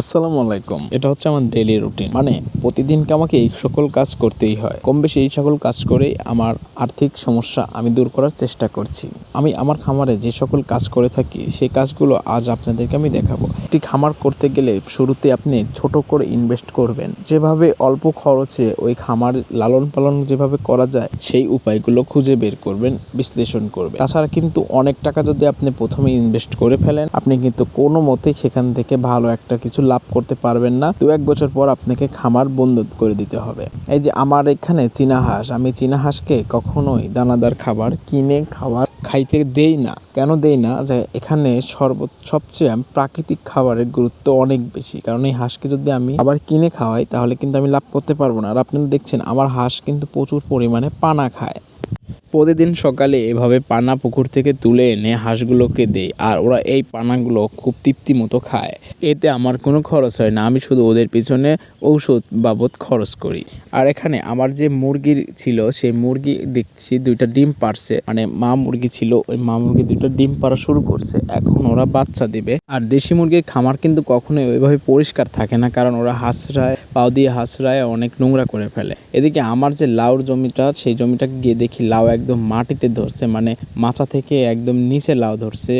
আসসালামু আলাইকুম। এটা হচ্ছে আমার ডেইলি রুটিন মানে প্রতিদিনকে আমাকে এই সকল কাজ করতেই হয়। কম বেশি এই সকল কাজ করেই আমার আর্থিক সমস্যা আমি দূর করার চেষ্টা করছি। আমি আমার খামারে যে সকল কাজ করে থাকি সেই কাজগুলো আজ আপনাদেরকে আমি দেখাবো। একটি খামার করতে গেলে শুরুতে আপনি ছোট করে ইনভেস্ট করবেন। যেভাবে অল্প খরচে ওই খামার লালন পালন যেভাবে করা যায় সেই উপায়গুলো খুঁজে বের করবেন বিশ্লেষণ করবেন। তাছাড়া কিন্তু অনেক টাকা যদি আপনি প্রথমে ইনভেস্ট করে ফেলেন আপনি কিন্তু কোনো মতেই সেখান থেকে ভালো একটা কিছু লাভ করতে পারবেন না। দু এক বছর পর আপনাকে খামার বন্ধ করে দিতে হবে। এই যে আমার এখানে চীনা হাঁস, আমি চীনা হাঁসকে কখনোই দানাদার খাবার কিনে, খাবার খাইতে দেই না। কেন দেই না? যে এখানে সর্ব সবচেয়ে প্রাকৃতিক খাবারের গুরুত্ব অনেক বেশি। কারণ এই হাঁসকে যদি আমি আবার কিনে খাওয়াই, তাহলে কিন্তু আমি লাভ করতে পারব না। আর আপনারা দেখছেন, আমার হাঁস কিন্তু প্রচুর পরিমাণে পানা খায়। প্রতিদিন সকালে এভাবে পানা পুকুর থেকে তুলে এনে হাঁসগুলোকে দেই আর ওরা এই পানাগুলো খুব তৃপ্তি মতো খায়। এতে আমার কোনো খরচ হয় না, আমি শুধু ওদের পিছনে ঔষধ বাবদ খরচ করি। আর এখানে আমার যে মুরগির ছিল, সেই মুরগি দেখছি দুইটা ডিম পারছে। মানে মা মুরগি ছিল, ওই মা মুরগি দুইটা ডিম পাড়া শুরু করছে। এখন ওরা বাচ্চা দিবে। আর দেশি মুরগির খামার কিন্তু কখনোই ওইভাবে পরিষ্কার থাকে না, কারণ ওরা হাঁসরায়, পাও দিয়ে হাঁসরায় অনেক নোংরা করে ফেলে। এদিকে আমার যে লাউর জমিটা, সেই জমিটা গিয়ে দেখি লাউ একদম মাটিতে ধরছে মানে মাচা থেকে একদম নিচে লাউ ধরছে,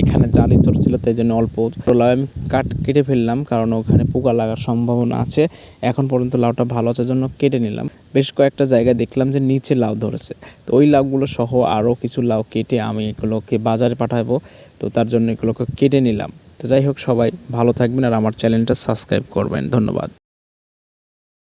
এখানে জালি ধরছিল, তাই জন্য অল্প লাউ আমি কাট, কেটে ফেললাম, কারণ ওখানে পোকা লাগার সম্ভাবনা আছে। এখন পর্যন্ত লাউটা ভালো আছে জন্য কেটে নিলাম। বেশ কয়েকটা জায়গায় দেখলাম যে নিচে লাউ ধরেছে। তো ওই লাউগুলো সহ আরও কিছু লাউ কেটে আমি এগুলোকে বাজারে পাঠাবো, তো তার জন্য এগুলোকে কেটে নিলাম। তো যাই হোক, সবাই ভালো থাকবেন আর আমার চ্যানেলটা সাবস্ক্রাইব করবেন। ধন্যবাদ।